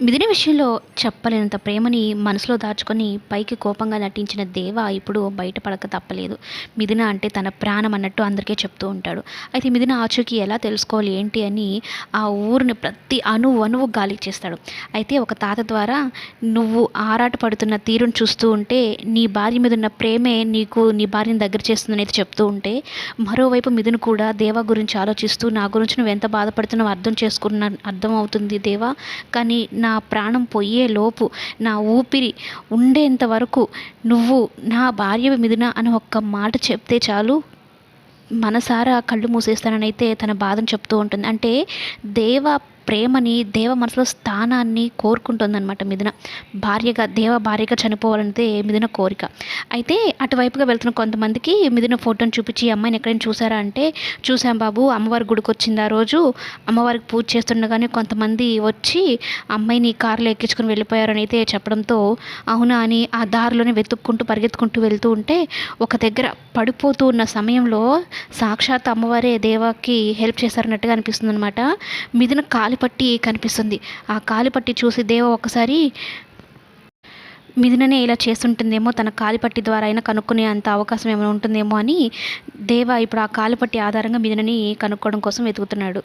మిథున విషయంలో చెప్పలేనంత ప్రేమని మనసులో దాచుకొని పైకి కోపంగా నటించిన దేవ ఇప్పుడు బయటపడక తప్పలేదు. మిదిన అంటే తన ప్రాణం అన్నట్టు అందరికీ చెప్తూ ఉంటాడు. అయితే మిదిన ఆచూకీ ఎలా తెలుసుకోవాలి ఏంటి అని ఆ ఊరిని ప్రతి అణువు అణువు గాలి చేస్తాడు. అయితే ఒక తాత ద్వారా నువ్వు ఆరాట పడుతున్న తీరును చూస్తూ ఉంటే నీ భార్య మీద ఉన్న ప్రేమే నీకు నీ భార్యని దగ్గర చేస్తుందని అయితే చెప్తూ ఉంటే మరోవైపు మిథున కూడా దేవ గురించి ఆలోచిస్తూ నా గురించి నువ్వు ఎంత బాధపడుతున్నావు అర్థం చేసుకున్న అర్థం అవుతుంది దేవా. కానీ నా నా ప్రాణం పోయేలోపు నా ఊపిరి ఉండేంత వరకు నువ్వు నా భార్య మిథున అని ఒక్క మాట చెప్తే చాలు. మనసారా కళ్ళు మూసేస్తానని అయితే తన బాధను చెప్తూ ఉంటుంది. అంటే దేవ ప్రేమని దేవ మనసులో స్థానాన్ని కోరుకుంటుందన్నమాట మిథున. భార్యగా దేవ భార్యగా చనిపోవాలంటే మిథున కోరిక. అయితే అటువైపుగా వెళ్తున్న కొంతమందికి మిథున ఫోటోని చూపించి ఈ అమ్మాయిని ఎక్కడైనా చూసారా? అంటే చూసాం బాబు అమ్మవారి గుడికి వచ్చింది ఆ రోజు. అమ్మవారికి పూజ చేస్తుండగానే కొంతమంది వచ్చి అమ్మాయిని కారులో ఎక్కించుకుని వెళ్ళిపోయారని అయితే చెప్పడంతో అవునా అని ఆ దారిలోనే వెతుక్కుంటూ పరిగెత్తుకుంటూ వెళ్తూ ఉంటే ఒక దగ్గర పడిపోతూ ఉన్న సమయంలో సాక్షాత్ అమ్మవారే దేవాకి హెల్ప్ చేశారన్నట్టుగా అనిపిస్తుంది అనమాట మిథున కాలుపట్టి కనిపిస్తుంది. ఆ కాలిపట్టి చూసి దేవ ఒకసారి మిథుననే ఇలా చేస్తుంటుందేమో తన కాలిపట్టి ద్వారా అయినా కనుక్కునే అంత అవకాశం ఏమైనా ఉంటుందేమో అని దేవ ఇప్పుడు ఆ కాలిపట్టి ఆధారంగా మిథునని కనుక్కోవడం కోసం వెతుకుతున్నాడు.